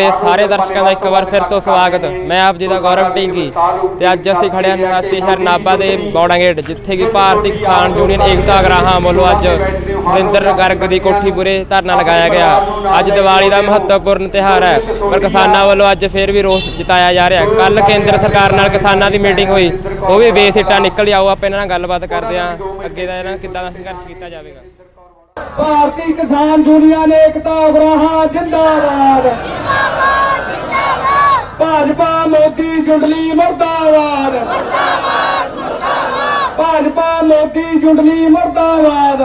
ਤੇ ਸਾਰੇ ਦਰਸ਼ਕਾਂ ਦਾ ਇੱਕ ਵਾਰ ਫਿਰ ਤੋਂ ਸਵਾਗਤ। ਮੈਂ ਆਪ ਜੀ ਦਾ ਗੌਰਵ ਢਿੰਗੀ ਤੇ ਅੱਜ ਅਸੀਂ ਖੜੇ ਹਾਂ ਨਿਵਾਸੀ ਸ਼ਹਿਰ ਨਾਭਾ ਦੇ ਬੌੜਾ ਜਿੱਥੇ ਕਿ ਭਾਰਤੀ ਕਿਸਾਨ ਯੂਨੀਅਨ ਏਕਤਾ ਗਰਾਹਾਂ ਵੱਲੋਂ ਅੱਜ ਸੁਰਿੰਦਰ ਗਰਗ ਦੀ ਕੋਠੀ ਪੂਰੇ ਧਰਨਾ ਲਗਾਇਆ ਗਿਆ। ਅੱਜ ਦੀਵਾਲੀ ਦਾ ਮਹੱਤਵਪੂਰਨ ਤਿਉਹਾਰ ਹੈ, ਪਰ ਕਿਸਾਨਾਂ ਵੱਲੋਂ ਅੱਜ ਫਿਰ ਵੀ ਰੋਸ ਜਤਾਇਆ ਜਾ ਰਿਹਾ ਕੱਲ ਕੇਂਦਰ ਸਰਕਾਰ ਨਾਲ ਕਿਸਾਨਾਂ ਦੀ ਮੀਟਿੰਗ ਹੋਈ, ਉਹ ਵੀ ਬੇਸਿੱਟਾ ਨਿਕਲ ਆਓ, ਆਪਾਂ ਇਹਨਾਂ ਨਾਲ ਗੱਲਬਾਤ ਕਰਦੇ ਹਾਂ। ਅੱਗੇ ਦਾ ਇਹਨਾਂ ਕਿੱਦਾਂ ਦਾ ਸੰਘਰਸ਼ ਕੀਤਾ ਜਾਵੇਗਾ? ਭਾਰਤੀ ਕਿਸਾਨ ਯੂਨੀਅਨ ਏਕਤਾ ਉਗਰਾਹਾਂ ਜਿੰਦਾਬਾਦ। ਭਾਜਪਾ ਮੋਦੀ ਜੁੰਡਲੀ ਮਰਦਾਬਾਦ। ਭਾਜਪਾ ਮੋਦੀ ਜੁੰਡਲੀ ਮਰਦਾਬਾਦ।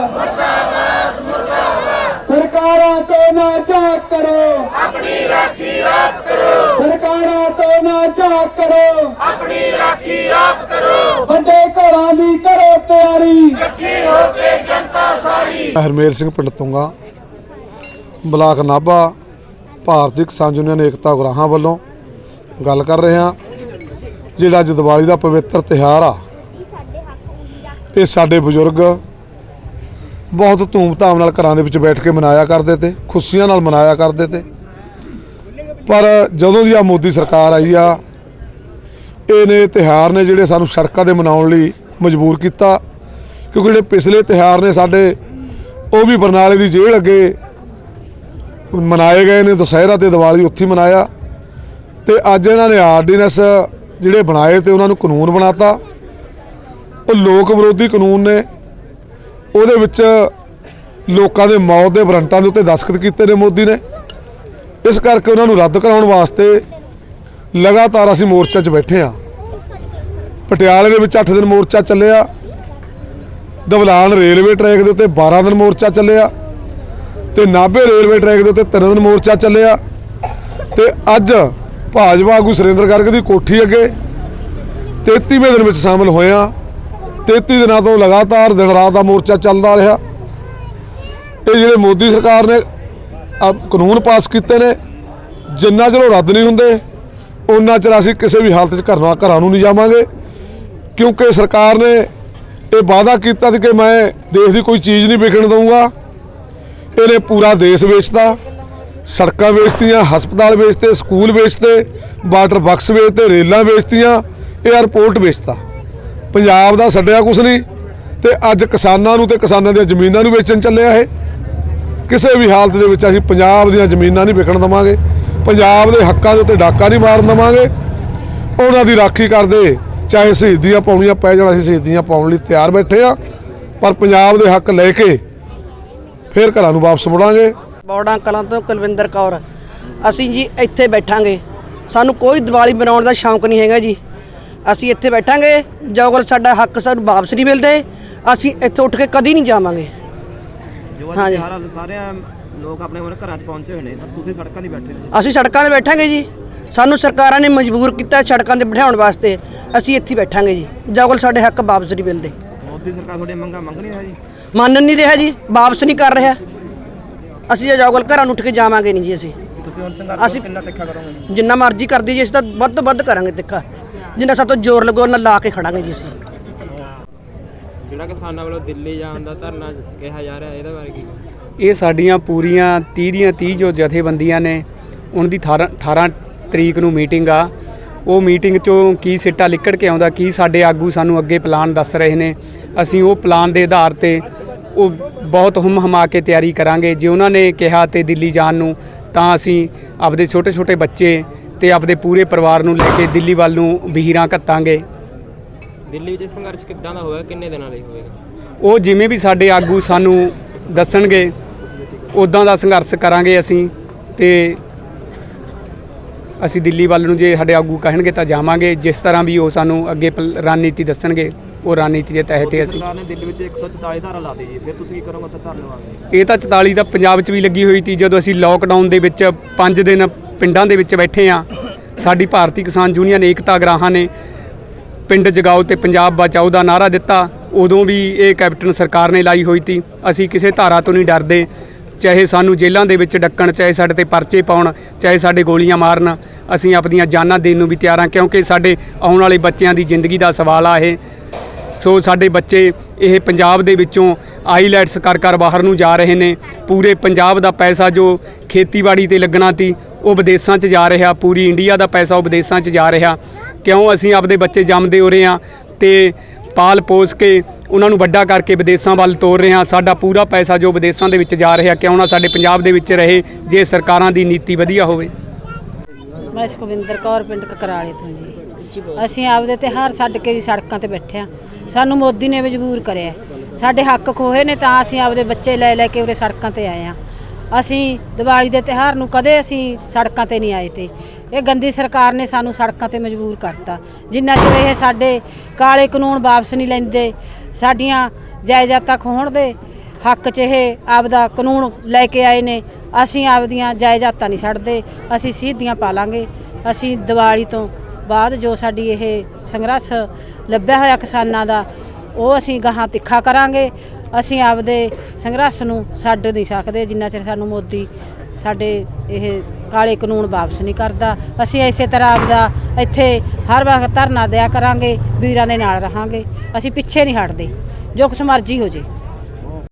ਸਰਕਾਰਾਂ ਤੋਂ ਨਾ ਝਾਕ ਕਰੋ। ਆਪਣੀ ਰਾਖੀ ਆਪ ਕਰੋ। ਸਰਕਾਰਾਂ ਤੋਂ ਨਾ ਝਾਕ ਕਰੋ। ਆਪਣੀ ਰਾਖੀ ਆਪ ਕਰੋ। ਵੱਡੇ ਘਰਾਂ ਦੀ ਕਰੋ ਤਿਆਰੀ। ਮੈਂ ਹਰਮੇਲ ਸਿੰਘ ਪਿੰਡ ਤੁੰਗਾ ਬਲਾਕ ਨਾਭਾ ਭਾਰਤੀ ਕਿਸਾਨ ਯੂਨੀਅਨ ਏਕਤਾ ਉਗਰਾਹਾਂ ਵੱਲੋਂ ਗੱਲ ਕਰ ਰਹੇ ਹਾਂ। ਜਿਹੜਾ ਅੱਜ ਦੀਵਾਲੀ ਦਾ ਪਵਿੱਤਰ ਤਿਉਹਾਰ ਆ, ਇਹ ਸਾਡੇ ਬਜ਼ੁਰਗ ਬਹੁਤ ਧੂਮ-ਧਾਮ ਨਾਲ ਘਰਾਂ ਦੇ ਵਿੱਚ ਬੈਠ ਕੇ ਮਨਾਇਆ ਕਰਦੇ ਤੇ, ਖੁਸ਼ੀਆਂ ਨਾਲ ਮਨਾਇਆ ਕਰਦੇ ਤੇ। ਪਰ ਜਦੋਂ ਦੀ ਆ ਮੋਦੀ ਸਰਕਾਰ ਆਈ ਆ ਇਹਨੇ ਤਿਉਹਾਰ ਨੇ ਜਿਹੜੇ ਸਾਨੂੰ ਸੜਕਾਂ ਦੇ ਮਨਾਉਣ ਲਈ ਮਜਬੂਰ ਕੀਤਾ। ਕਿਉਂਕਿ ਜਿਹੜੇ ਪਿਛਲੇ ਤਿਉਹਾਰ ਨੇ ਸਾਡੇ, ਉਹ ਵੀ ਬਰਨਾਲੇ ਦੀ ਜੇਲ੍ਹ ਅੱਗੇ ਮਨਾਏ ਗਏ ਨੇ, ਦੁਸਹਿਰਾ ਤੇ ਦੀਵਾਲੀ ਉੱਥੇ ਹੀ ਮਨਾਇਆ। ਤੇ ਅੱਜ ਇਹਨਾਂ ਨੇ ਆਰਡੀਨੈਂਸ ਜਿਹੜੇ ਬਣਾਏ ਤੇ ਉਹਨਾਂ ਨੂੰ ਕਾਨੂੰਨ ਬਣਾਤਾ। ਉਹ ਲੋਕ ਵਿਰੋਧੀ ਕਾਨੂੰਨ ਨੇ, ਉਹਦੇ ਵਿੱਚ ਲੋਕਾਂ ਦੇ ਮੌਤ ਦੇ ਵਾਰੰਟਾਂ ਦੇ ਉੱਤੇ ਦਸਖਤ ਕੀਤੇ ਨੇ ਮੋਦੀ ਨੇ। ਇਸ ਕਰਕੇ ਉਹਨਾਂ ਨੂੰ ਰੱਦ ਕਰਾਉਣ ਵਾਸਤੇ ਲਗਾਤਾਰ ਅਸੀਂ ਮੋਰਚਾ 'ਚ ਬੈਠੇ ਆ ਪਟਿਆਲੇ ਦੇ ਵਿੱਚ 8 ਦਿਨ ਮੋਰਚਾ ਚੱਲਿਆ। ਦਵਲਾਨ ਰੇਲਵੇ ਟਰੈਕ ਦੇ ਉੱਤੇ 12 ਦਿਨ ਮੋਰਚਾ ਚੱਲਿਆ। ਤੇ ਨਾਭੇ ਰੇਲਵੇ ਟਰੈਕ ਦੇ ਉੱਤੇ 3 ਦਿਨ ਮੋਰਚਾ ਚੱਲਿਆ। ਤੇ ਅੱਜ ਭਾਜਪਾ ਆਗੂ ਸੁਰਿੰਦਰ ਗਰਗ ਦੀ ਕੋਠੀ ਅੱਗੇ 33ਵੇਂ ਦਿਨ ਵਿੱਚ ਸ਼ਾਮਲ ਹੋਇਆ 33 ਦਿਨਾਂ ਤੋਂ ਲਗਾਤਾਰ ਦਿਨ ਰਾਤ ਦਾ ਮੋਰਚਾ ਚੱਲਦਾ ਰਿਹਾ। ਇਹ ਜਿਹੜੇ ਮੋਦੀ ਸਰਕਾਰ ਨੇ ਕਾਨੂੰਨ ਪਾਸ ਕੀਤੇ ਨੇ, ਜਿੰਨਾ ਚਿਰ ਉਹ ਰੱਦ ਨਹੀਂ ਹੁੰਦੇ ਉਹਨਾਂ ਚਿਰ ਅਸੀਂ ਕਿਸੇ ਵੀ ਹਾਲਤ 'ਚ ਘਰਾਂ ਘਰਾਂ ਨੂੰ ਨਹੀਂ ਜਾਵਾਂਗੇ। ਕਿਉਂਕਿ ਸਰਕਾਰ ਨੇ ਇਹ ਵਾਅਦਾ ਕੀਤਾ ਸੀ ਕਿ ਮੈਂ ਦੇਸ਼ ਦੀ ਕੋਈ ਚੀਜ਼ ਨਹੀਂ ਵਿਕਣ ਦਊਂਗਾ। ਇਹਨੇ ਪੂਰਾ ਦੇਸ਼ ਵੇਚਤਾ। ਸੜਕਾਂ ਵੇਚਤੀਆਂ, ਹਸਪਤਾਲ ਵੇਚਤੇ, ਸਕੂਲ ਵੇਚਤੇ, ਵਾਟਰ ਬਕਸ ਵੇਚਤੇ, ਰੇਲਾਂ ਵੇਚਤੀਆਂ 에ਅਰਪੋਰਟ ਵੇਚਤਾ। ਪੰਜਾਬ ਦਾ ਛੱਡਿਆ ਕੁਛ ਨਹੀਂ ਤੇ ਅੱਜ ਕਿਸਾਨਾਂ ਨੂੰ ਤੇ ਕਿਸਾਨਾਂ ਦੀਆਂ ਜ਼ਮੀਨਾਂ ਨੂੰ ਵੇਚਣ ਚੱਲਿਆ ਇਹ। ਕਿਸੇ ਵੀ ਹਾਲਤ ਦੇ ਵਿੱਚ ਅਸੀਂ ਪੰਜਾਬ ਦੀਆਂ ਜ਼ਮੀਨਾਂ ਨਹੀਂ ਵਿਕਣ ਦਵਾਂਗੇ। ਪੰਜਾਬ ਦੇ ਹੱਕਾਂ ਦੇ ਉੱਤੇ ਡਾਕਾ ਨਹੀਂ ਮਾਰਨ ਦਵਾਂਗੇ। ਉਹਨਾਂ ਦੀ ਰਾਖੀ ਕਰਦੇ ਚਾਹੇ ਸ਼ਹੀਦੀਆਂ ਪਾਉਣੀਆਂ ਪੈ ਜਾਣ, ਅਸੀਂ ਸ਼ਹੀਦੀਆਂ ਪਾਉਣ ਲਈ ਤਿਆਰ ਬੈਠੇ ਆ ਪਰ ਪੰਜਾਬ ਦੇ ਹੱਕ ਲੈ ਕੇ ਫਿਰ ਘਰਾਂ ਨੂੰ ਵਾਪਸ ਮੁੜਾਂਗੇ। ਬੌੜਾਂ ਕਲਾਂ ਤੋਂ ਕੁਲਵਿੰਦਰ ਕੌਰ। ਅਸੀਂ ਜੀ ਇੱਥੇ ਬੈਠਾਂਗੇ। ਸਾਨੂੰ ਕੋਈ ਦੀਵਾਲੀ ਮਨਾਉਣ ਦਾ ਸ਼ੌਂਕ ਨਹੀਂ ਹੈਗਾ ਜੀ। ਅਸੀਂ ਇੱਥੇ ਬੈਠਾਂਗੇ। ਜੋਗਲ ਸਾਡਾ ਹੱਕ ਸਾਨੂੰ ਵਾਪਸ ਨਹੀਂ ਮਿਲਦੇ। ਅਸੀਂ ਇੱਥੇ ਉੱਠ ਕੇ ਕਦੀ ਨਹੀਂ ਜਾਵਾਂਗੇ। ਜੋ ਹਾਂਜੀ। ਅੱਜ ਤਿਉਹਾਰ ਸਾਰੇ ਲੋਕ ਆਪਣੇ ਆਪਣੇ ਘਰਾਂ 'ਚ ਪਹੁੰਚੇ ਹੋਏ ਨੇ ਤਾਂ ਤੁਸੀਂ ਸੜਕਾਂ 'ਤੇ ਬੈਠੇ ਹੋ? ਅਸੀਂ ਸੜਕਾਂ 'ਤੇ ਬੈਠਾਂਗੇ ਜੀ। ਸਾਨੂੰ ਸਰਕਾਰਾਂ ਨੇ ਮਜਬੂਰ ਕੀਤਾ ਸੜਕਾਂ 'ਤੇ ਬਿਠਾਉਣ ਵਾਸਤੇ। ਅਸੀਂ ਇੱਥੇ ਹੀ ਬੈਠਾਂਗੇ ਜੀ। ਜੋਗਲ ਸਾਡੇ ਹੱਕ ਵਾਪਸ ਨਹੀਂ ਮਿਲਦੇ। ਮੋਦੀ ਸਰਕਾਰ ਤੁਹਾਡੀਆਂ ਮੰਗਾਂ ਮੰਗ ਨਹੀਂ ਰਹੀ ਜੀ? ਮੰਨ ਨਹੀਂ ਰਿਹਾ ਜੀ। ਵਾਪਸ ਨਹੀਂ ਕਰ ਰਿਹਾ। ਅਸੀਂ ਜੇ ਜੋਗਲ ਘਰਾਂ ਨੂੰ ਉੱਠ ਕੇ ਜਾਵਾਂਗੇ ਨਹੀਂ ਜੀ ਅਸੀਂ। ਤੁਸੀਂ ਹੁਣ ਸੰਘਰਸ਼ ਅਸੀਂ- ਕਿੰਨਾ ਤਿੱਖਾ ਕਰੋਗੇ ਜੀ? ਜਿੰਨਾ ਮਰਜ਼ੀ ਕਰਦੀ ਜੀ ਅਸੀਂ ਤਾਂ ਵੱਧ ਤੋਂ ਵੱਧ ਕਰਾਂਗੇ ਤਿੱਖਾ। ਜਿੰਨਾ ਸਾਤੋਂ ਜ਼ੋਰ ਲੱਗੋ ਉਹਨਾਂ ਲਾ ਕੇ ਖੜਾਂਗੇ ਜੀ ਅਸੀਂ। ਜਿਹੜਾ ਕਿਸਾਨਾਂ ਵੱਲੋਂ ਦਿੱਲੀ ਜਾਣ ਦਾ ਧਰਨਾ ਕਿਹਾ ਜਾ ਰਿਹਾ ਇਹਦੇ ਬਾਰੇ ਕੀ? ਇਹ ਸਾਡੀਆਂ ਪੂਰੀਆਂ 30 ਦੀਆਂ 30 ਜੋ ਜਥੇਬੰਦੀਆਂ ਨੇ ਉਹਨਾਂ ਦੀ 18 18 ਤਰੀਕ ਨੂੰ ਮੀਟਿੰਗ ਆ। ਉਹ ਮੀਟਿੰਗ ਚੋਂ ਕੀ ਸਿੱਟਾ ਲਿਕੜ ਕੇ ਆਉਂਦਾ ਕੀ ਸਾਡੇ ਆਗੂ ਸਾਨੂੰ ਅੱਗੇ ਪਲਾਨ ਦੱਸ ਰਹੇ ਨੇ। ਅਸੀਂ ਉਹ ਪਲਾਨ ਦੇ ਆਧਾਰ ਤੇ ਉਹ ਬਹੁਤ ਹਮ ਹਮਾ ਕੇ ਤਿਆਰੀ ਕਰਾਂਗੇ। ਜੇ ਉਹਨਾਂ ਨੇ ਕਿਹਾ ਤੇ ਦਿੱਲੀ ਜਾਣ ਨੂੰ ਤਾਂ ਅਸੀਂ ਆਪਦੇ ਛੋਟੇ ਛੋਟੇ ਬੱਚੇ ਤੇ ਆਪਦੇ ਪੂਰੇ ਪਰਿਵਾਰ ਨੂੰ ਲੈ ਕੇ ਦਿੱਲੀ ਵੱਲ ਨੂੰ ਵਹੀਰਾਂ ਘੱਤਾਂਗੇ। ਦਿੱਲੀ ਵਿੱਚ ਸੰਘਰਸ਼ ਕਿੱਦਾਂ ਦਾ ਹੋਵੇਗਾ ਕਿੰਨੇ ਦਿਨਾਂ ਲਈ ਹੋਵੇਗਾ ਉਹ ਜਿਵੇਂ ਵੀ ਸਾਡੇ ਆਗੂ ਸਾਨੂੰ ਦੱਸਣਗੇ ਉਦਾਂ ਦਾ ਸੰਘਰਸ਼ ਕਰਾਂਗੇ ਅਸੀਂ ਤੇ ਅਸੀਂ ਦਿੱਲੀ ਵੱਲ ਨੂੰ ਜੇ ਸਾਡੇ ਆਗੂ ਕਹਿਣਗੇ ਤਾਂ ਜਾਵਾਂਗੇ। ਜਿਸ ਤਰ੍ਹਾਂ ਵੀ ਉਹ ਸਾਨੂੰ ਅੱਗੇ ਰਣਨੀਤੀ ਦੱਸਣਗੇ। ਉਹ ਰਣਨੀਤੀ ਦੇ ਤਹਿਤ ਹੀ ਅਸੀਂ। ਸਰਕਾਰ ਨੇ ਦਿੱਲੀ ਵਿੱਚ 144 ਧਾਰਾ ਲਾ ਦਿੱਤੀ ਜੀ। ਫਿਰ ਤੁਸੀਂ ਕੀ ਕਰੋਗੇ ਉੱਥੇ ਧਰਨੇ ਵਾਸਤੇ? ਇਹ ਤਾਂ 44 ਦਾ ਪੰਜਾਬ 'ਚ ਵੀ ਲੱਗੀ ਹੋਈ ਸੀ ਜਦੋਂ ਅਸੀਂ ਲੋਕਡਾਊਨ ਦੇ ਵਿੱਚ 5 ਦਿਨ ਪਿੰਡਾਂ ਦੇ ਵਿੱਚ ਬੈਠੇ ਆ ਸਾਡੀ ਭਾਰਤੀ ਕਿਸਾਨ ਯੂਨੀਅਨ ਏਕਤਾ ਗਰਾਹਾਂ ਨੇ ਪਿੰਡ ਜਗਾਓ ਤੇ ਪੰਜਾਬ ਬਚਾਓ ਦਾ ਨਾਰਾ ਦਿੱਤਾ। ਉਦੋਂ ਵੀ ਇਹ ਕੈਪਟਨ ਸਰਕਾਰ ਨੇ ਲਾਈ ਹੋਈ ਸੀ। ਅਸੀਂ ਕਿਸੇ ਧਾਰਾ ਤੋਂ ਨਹੀਂ ਡਰਦੇ। ਚਾਹੇ ਸਾਨੂੰ ਜੇਲ੍ਹਾਂ ਦੇ ਵਿੱਚ ਡੱਕਣ ਚਾਹੇ ਸਾਡੇ ਤੇ ਪਰਚੇ ਪਾਉਣ ਚਾਹੇ ਸਾਡੇ ਗੋਲੀਆਂ ਮਾਰਨ ਅਸੀਂ ਆਪਣੀਆਂ ਜਾਨਾਂ ਦੇਣ ਨੂੰ ਵੀ ਤਿਆਰ ਹਾਂ, ਕਿਉਂਕਿ ਸਾਡੇ ਆਉਣ ਵਾਲੇ ਬੱਚਿਆਂ ਦੀ ਜ਼ਿੰਦਗੀ ਦਾ ਸਵਾਲ ਆ ਇਹ। ਸੋ ਸਾਡੇ ਬੱਚੇ ਇਹ ਪੰਜਾਬ ਦੇ ਵਿੱਚੋਂ ਆਈਲੈਟਸ ਕਰ ਕਰ ਬਾਹਰ ਨੂੰ ਜਾ ਰਹੇ ਨੇ। ਪੂਰੇ ਪੰਜਾਬ ਦਾ ਪੈਸਾ ਜੋ ਖੇਤੀਬਾੜੀ ਤੇ ਲੱਗਣਾ ਸੀ, ਉਹ ਵਿਦੇਸ਼ਾਂ 'ਚ ਜਾ ਰਿਹਾ, ਪੂਰੀ ਇੰਡੀਆ ਦਾ ਪੈਸਾ ਉਹ ਵਿਦੇਸ਼ਾਂ 'ਚ ਜਾ ਰਿਹਾ। ਕਿਉਂ ਅਸੀਂ ਆਪਦੇ ਬੱਚੇ ਜੰਮਦੇ ਹੋ ਰਹੇ ਹਾਂ ਤੇ ਪਾਲ ਪੋਸ ਕੇ ਉਹਨਾਂ ਨੂੰ ਵੱਡਾ ਕਰਕੇ ਵਿਦੇਸ਼ਾਂ ਵੱਲ ਤੋਰ ਰਹੇ ਹਾਂ, ਸਾਡਾ ਪੂਰਾ ਪੈਸਾ ਜੋ ਵਿਦੇਸ਼ਾਂ ਦੇ ਵਿੱਚ ਜਾ ਰਿਹਾ, ਕਿਉਂ ਨਾ ਸਾਡੇ ਪੰਜਾਬ ਦੇ ਵਿੱਚ ਰਹੇ, ਜੇ ਸਰਕਾਰਾਂ ਦੀ ਨੀਤੀ ਵਧੀਆ ਹੋਵੇ। ਮੈਂ ਸੁਖਵਿੰਦਰ ਕੌਰ ਪਿੰਡ ਕਕਰਾਲੇ ਤੋਂ ਜੀ। ਅਸੀਂ ਆਪਦੇ ਤਿਉਹਾਰ ਛੱਡ ਕੇ ਜੀ ਸੜਕਾਂ ਤੇ ਬੈਠੇ ਆ ਸਾਨੂੰ ਮੋਦੀ ਨੇ ਮਜਬੂਰ ਕਰਿਆ। ਸਾਡੇ ਹੱਕ ਖੋਹੇ ਨੇ ਤਾਂ ਅਸੀਂ ਆਪਦੇ ਬੱਚੇ ਲੈ ਲੈ ਕੇ ਉਰੇ ਸੜਕਾਂ ਤੇ ਆਏ ਆ ਅਸੀਂ ਦੀਵਾਲੀ ਦੇ ਤਿਉਹਾਰ ਨੂੰ ਕਦੇ ਅਸੀਂ ਸੜਕਾਂ ਤੇ ਨਹੀਂ ਆਏ ਤੇ। ਇਹ ਗੰਦੀ ਸਰਕਾਰ ਨੇ ਸਾਨੂੰ ਸੜਕਾਂ ਤੇ ਮਜਬੂਰ ਕਰਤਾ। ਜਿੰਨਾ ਚਿਰ ਇਹ ਸਾਡੇ ਕਾਲੇ ਕਾਨੂੰਨ ਵਾਪਸ ਨਹੀਂ ਲੈਂਦੇ, ਸਾਡੀਆਂ ਜਾਇਦਾਦਾਂ ਖੋਹਣ ਦੇ ਹੱਕ 'ਚ ਇਹ ਆਪਦਾ ਕਾਨੂੰਨ ਲੈ ਕੇ ਆਏ ਨੇ। ਅਸੀਂ ਆਪਦੀਆਂ ਜਾਇਦਾਦਾਂ ਨਹੀਂ ਛੱਡਦੇ, ਅਸੀਂ ਸਿੱਧੀਆਂ ਪਾਲਾਂਗੇ। ਅਸੀਂ ਦੀਵਾਲੀ ਤੋਂ ਬਾਅਦ ਜੋ ਸਾਡੀ ਇਹ ਸੰਘਰਸ਼ ਲੱਭਿਆ ਹੋਇਆ ਕਿਸਾਨਾਂ ਦਾ, ਉਹ ਅਸੀਂ ਗਾਹਾਂ ਤਿੱਖਾ ਕਰਾਂਗੇ। ਅਸੀਂ ਆਪਦੇ ਸੰਘਰਸ਼ ਨੂੰ ਛੱਡ ਨਹੀਂ ਸਕਦੇ, ਜਿੰਨਾ ਚਿਰ ਸਾਨੂੰ ਮੋਦੀ ਸਾਡੇ ਇਹ ਕਾਲੇ ਕਾਨੂੰਨ ਵਾਪਸ ਨਹੀਂ ਕਰਦਾ। ਅਸੀਂ ਇਸੇ ਤਰ੍ਹਾਂ ਆਪਦਾ ਇੱਥੇ ਹਰ ਵਕਤ ਧਰਨਾ ਦਿਆ ਕਰਾਂਗੇ, ਵੀਰਾਂ ਦੇ ਨਾਲ ਰਹਾਂਗੇ। ਅਸੀਂ ਪਿੱਛੇ ਨਹੀਂ ਹਟਦੇ, ਜੋ ਕੁਛ ਮਰਜ਼ੀ ਹੋ ਜੇ।